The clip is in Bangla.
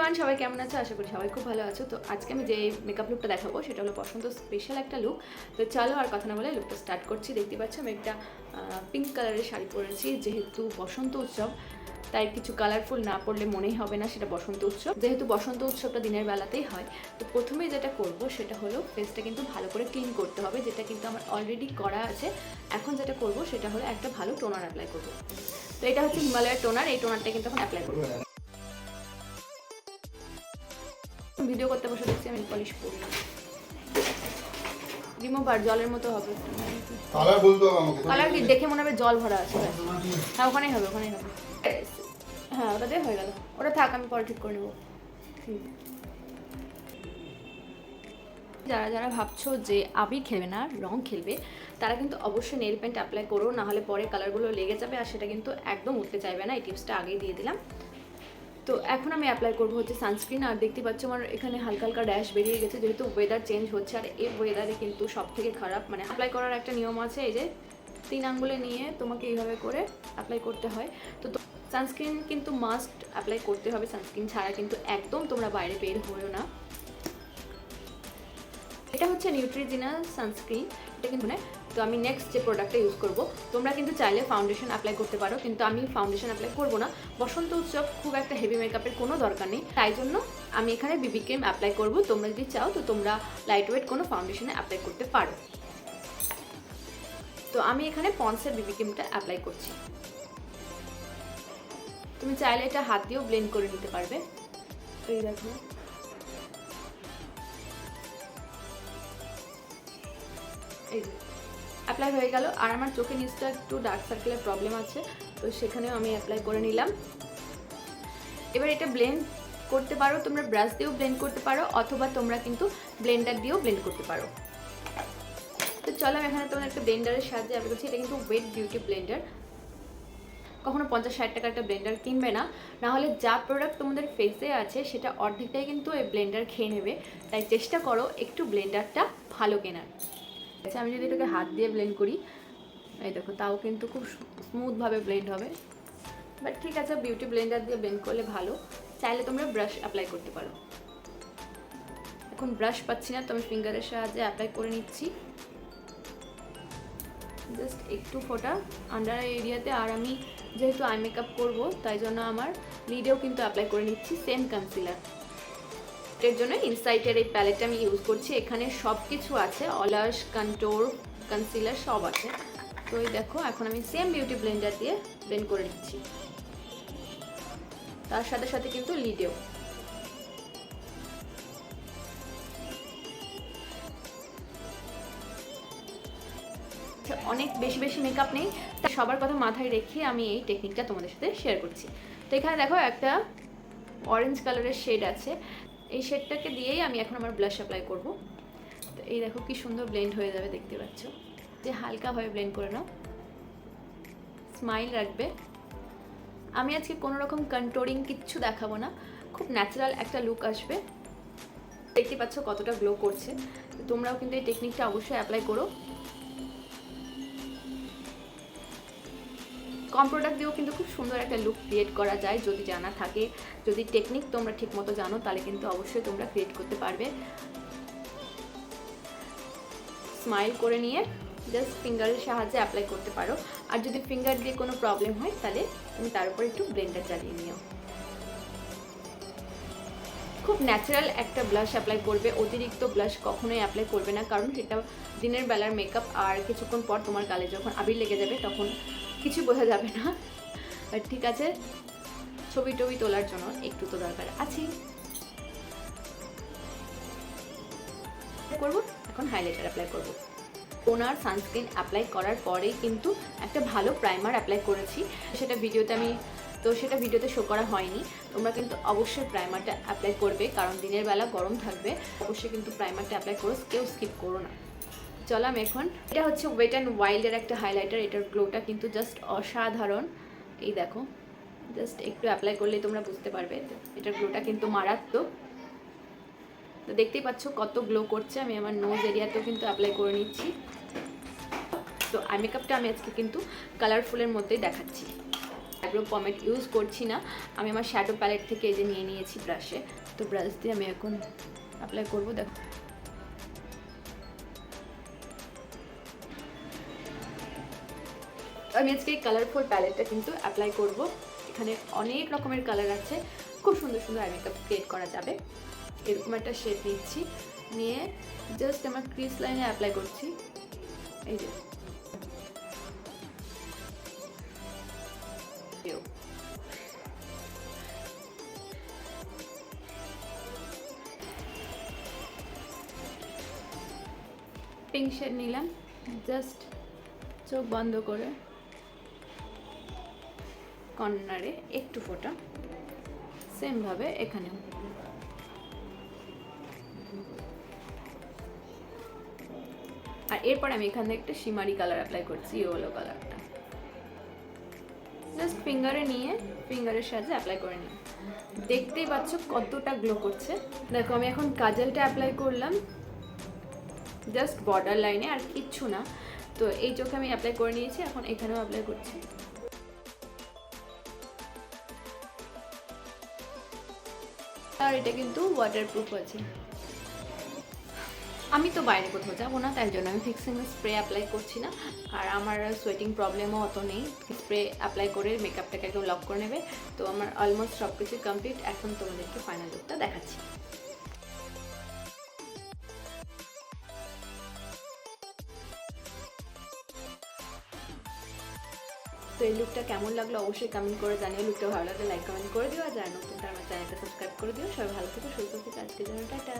এভরিওয়ান সবাই কেমন আছে? আশা করি সবাই খুব ভালো আছো। তো আজকে আমি যে মেকআপ লুকটা দেখাবো, সেটা হলো বসন্ত স্পেশাল একটা লুক তো চলো আর কথা না বলে লুকটা স্টার্ট করছি। দেখতে পাচ্ছ আমি একটা পিঙ্ক কালারের শাড়ি পরেছি, যেহেতু বসন্ত উৎসব। তাই কিছু কালারফুল না পড়লে মনেই হবে না সেটা বসন্ত উৎসব। যেহেতু বসন্ত উৎসবটা দিনের বেলাতেই হয়, তো প্রথমে যেটা করব সেটা হলো ফেসটা কিন্তু ভালো করে ক্লিন করতে হবে, যেটা কিন্তু আমার অলরেডি করা আছে। এখন যেটা করব সেটা হলো একটা ভালো টোনার অ্যাপ্লাই করব। তো এটা হচ্ছে হিমালয়ের টোনার এই টোনারটা কিন্তু এখন অ্যাপ্লাই করব। ভিডিও করতে বসে দেখছি আমি পলিশ করি রিমুভার জলের মতো হবে। কালার বলতে হবে আমাকে। কালার কি? দেখে মনে হবে জল ভরা আছে। হ্যাঁ ওখানেই হবে ওখানেই হবে। হ্যাঁ ওটা দিয়ে হয়ে গেল। ওটা থাক আমি পরে ঠিক করে নেব। যারা যারা ভাবছ যে আবির খেলবে না রং খেলবে তারা কিন্তু অবশ্যই নেল পেন্ট অ্যাপ্লাই করো নাহলে পরে কালারগুলো লেগে যাবে আর সেটা কিন্তু একদম উঠতে চাইবে না। এই টিপসটা আগেই দিয়ে দিলাম। তো এখন আমি অ্যাপ্লাই করব হচ্ছে সানস্ক্রিন আর দেখতে পাচ্ছ আমার এখানে হালকা হালকা র্যাশ বেরিয়ে গেছে, যেহেতু ওয়েদার চেঞ্জ হচ্ছে, আর এই ওয়েদারে কিন্তু সব থেকে খারাপ মানে অ্যাপ্লাই করার একটা নিয়ম আছে, এই যে তিন আঙ্গুলে নিয়ে তোমাকে এইভাবে করে অ্যাপ্লাই করতে হয়। তো সানস্ক্রিন কিন্তু মাস্ট অ্যাপ্লাই করতে হবে সানস্ক্রিন ছাড়া কিন্তু একদম তোমরা বাইরে বের হয়েও না। এটা হচ্ছে নিউট্রিজিনাল সানস্ক্রিন এটা কিন্তু না তো আমি নেক্সট যে প্রোডাক্টটা ইউজ করব, তোমরা কিন্তু চাইলে ফাউন্ডেশন অ্যাপ্লাই করতে পারো, কিন্তু আমি ফাউন্ডেশন অ্যাপ্লাই করব না। বসন্ত উৎসব খুব একটা হেভি মেকআপের কোনো দরকার নেই। তাই জন্য আমি এখানে বিবি ক্রিম অ্যাপ্লাই করব। তোমরা যদি চাও তো তোমরা লাইট ওয়েট কোনো ফাউন্ডেশনে অ্যাপ্লাই করতে পারো। তো আমি এখানে পন্সের বিবি ক্রিমটা অ্যাপ্লাই করছি। তুমি চাইলে এটা হাত দিয়েও ব্লেন্ড করে নিতে পারবে। এই দেখো। এই অ্যাপ্লাই হয়ে গেল। আর আমার চোখের নিচটা একটু ডার্ক সার্কেলের প্রবলেম আছে, তো সেখানেও আমি অ্যাপ্লাই করে নিলাম। এবার এটা ব্লেন্ড করতে পারো, তোমরা ব্রাশ দিয়েও ব্লেন্ড করতে পারো, অথবা তোমরা কিন্তু ব্লেন্ডার দিয়েও ব্লেন্ড করতে পারো। তো চলো, আমি এখানে তোমার একটা ব্লেন্ডারের সাহায্যে অ্যাপ্লাই করছি। এটা কিন্তু ওয়েট বিউটি ব্লেন্ডার কখনো পঞ্চাশ ষাট টাকার একটা ব্লেন্ডার কিনবে না। না হলে যা প্রোডাক্ট তোমাদের ফেসে আছে, সেটা অর্ধেকটাই কিন্তু এই ব্লেন্ডার খেয়ে নেবে। তাই চেষ্টা করো একটু ব্লেন্ডারটা ভালো কেনার। আমি যদি এটাকে হাত দিয়ে ব্লেন্ড করি, এই দেখো, তাও কিন্তু খুব স্মুথভাবে ব্লেন্ড হবে। বাট ঠিক আছে বিউটি ব্লেন্ডার দিয়ে ব্লেন্ড করলে ভালো। চাইলে তোমরা ব্রাশ অ্যাপ্লাই করতে পারো। এখন ব্রাশ পাচ্ছি না, তো আমি ফিঙ্গারের সাহায্যে অ্যাপ্লাই করে নিচ্ছি। জাস্ট একটু ফোটা। আন্ডার এরিয়াতে আর আমি যেহেতু আই মেকআপ করব, তাই জন্য আমার লিডেও কিন্তু অ্যাপ্লাই করে নিচ্ছি সেম কনসিলার এর জন্য ইনসাইটের এই প্যালেটটা আমি ইউজ করছি। এখানে সব কিছু আছে অলাশ কন্টোর কনসিলার সব আছে। তো এই দেখো, এখন আমি সেম বিউটি ব্লেন্ডার দিয়ে ব্লেন্ড করে নিচ্ছি। তার সাথে সাথে কিন্তু লিডেও অনেক বেশি বেশি মেকআপ নেই, তাই সবার কথা মাথায় রেখে আমি এই টেকনিকটা তোমাদের সাথে শেয়ার করছি। তো এখানে দেখো একটা অরেঞ্জ কালারের শেড আছে। এই শেডটাকে দিয়েই আমি এখন আমার ব্লাশ অ্যাপ্লাই করব। তো এই দেখো কি সুন্দর ব্লেন্ড হয়ে যাবে, দেখতে পাচ্ছ? যে হালকাভাবে ব্লেন্ড করে নাও। স্মাইল রাখবে। আমি আজকে কোনো রকম কন্ট্রোলিং কিচ্ছু দেখাবো না। খুব ন্যাচারাল একটা লুক আসবে। দেখতে পাচ্ছ কতটা গ্লো করছে। তোমরাও কিন্তু এই টেকনিকটা অবশ্যই অ্যাপ্লাই করো। কম প্রোডাক্ট দিয়েও কিন্তু খুব সুন্দর একটা লুক ক্রিয়েট করা যায়, যদি জানা থাকে। যদি টেকনিক তোমরা ঠিক মতো জানো, তাহলে কিন্তু অবশ্যই তোমরা ক্রিয়েট করতে পারবে। স্মাইল করে নিয়ে জাস্ট ফিঙ্গারের সাহায্যে অ্যাপ্লাই করতে পারো। আর যদি ফিঙ্গার দিয়ে কোনো প্রবলেম হয়, তাহলে তুমি তার উপর একটু ব্লেন্ডার চালিয়ে নিও। খুব ন্যাচারাল একটা ব্লাশ অ্যাপ্লাই করবে। অতিরিক্ত ব্লাশ কখনোই অ্যাপ্লাই করবে না, কারণ সেটা দিনের বেলার মেকআপ আর কিছুক্ষণ পর তোমার গালে যখন আবির লেগে যাবে, তখন কিছু বোঝা যাবে না। বাট ঠিক আছে, ছবি টবি তোলার জন্য একটু তো দরকার আছে করব? এখন হাইলাইটার অ্যাপ্লাই করব। ওনার সানস্ক্রিন অ্যাপ্লাই করার পরেই কিন্তু একটা ভালো প্রাইমার অ্যাপ্লাই করেছি। সেটা ভিডিওতে আমি তো সেটা ভিডিওতে শো করা হয়নি। তোমরা কিন্তু অবশ্যই প্রাইমারটা অ্যাপ্লাই করবে, কারণ দিনের বেলা গরম থাকবে। অবশ্যই কিন্তু প্রাইমারটা অ্যাপ্লাই করো, কেউ স্কিপ করো না। চলাম এখন। এটা হচ্ছে ওয়েট অ্যান্ড ওয়াইল্ডের একটা হাইলাইটার এটার গ্লোটা কিন্তু জাস্ট অসাধারণ। এই দেখো জাস্ট একটু অ্যাপ্লাই করলেই তোমরা বুঝতে পারবে, এটার গ্লোটা কিন্তু মারাত্মক। তো দেখতেই পাচ্ছ কত গ্লো করছে, আমি আমার নোজ এরিয়াতেও কিন্তু অ্যাপ্লাই করে নিচ্ছি। তো আই মেকআপটা আমি আজকে কিন্তু কালারফুলের মধ্যেই দেখাচ্ছি। আইব্রো পমেট ইউজ করছি না, আমি আমার শ্যাডো প্যালেট থেকে এই যে নিয়ে নিয়েছি ব্রাশে তো ব্রাশ দিয়ে আমি এখন অ্যাপ্লাই করব, দেখো। আমি আজকে এই কালারফুল প্যালেটটা কিন্তু অ্যাপ্লাই করব। এখানে অনেক রকমের কালার আছে। খুব সুন্দর সুন্দর আই মেকআপ ক্রিয়েট করা যাবে। এরকম একটা শেড নিচ্ছি। নিয়ে জাস্ট আমার ক্রিস লাইনে অ্যাপ্লাই করছি। এই যে। পিঙ্ক শেড নিলাম। জাস্ট চোখ বন্ধ করে। কর্নারে একটু ফোটা। সেমভাবে এখানেও। আর এরপর আমি এখানে একটা শিমারি কালার অ্যাপ্লাই করছি ইয়েলো কালারটা জাস্ট ফিঙ্গারে নিয়ে ফিঙ্গারের সাহায্যে অ্যাপ্লাই করে নিই। দেখতেই পাচ্ছ কতটা গ্লো করছে। দেখো, আমি এখন কাজলটা অ্যাপ্লাই করলাম। জাস্ট বর্ডার লাইনে আর কিচ্ছু না। তো এই চোখে আমি অ্যাপ্লাই করে নিয়েছি, এখন এখানেও অ্যাপ্লাই করছি। আর এটা কিন্তু ওয়াটারপ্রুফ আছে। আমি তো বাইরে কোথাও যাব না, তাই জন্য আমি ফিক্সিং স্প্রে অ্যাপ্লাই করছি না। আর আমার সোয়েটিং প্রবলেমও অত নেই স্প্রে অ্যাপ্লাই করে মেকআপটাকে একদম লক করে নেবে। তো আমার অলমোস্ট সব কিছু কমপ্লিট এখন তোমাদেরকে ফাইনাল লুকটা দেখাচ্ছি। তো এই লুকটা কেমন লাগল অবশ্যই কমেন্ট করে জানিও। লুকটা ভালো লাগলে লাইক কমেন্ট করে দিও। আর যারা নতুন, তার আমার চ্যানেলটা সাবস্ক্রাইব করে দিও। সবাই ভালো থেকে, সুস্থ থেকে। আজকে জন্য টাটা।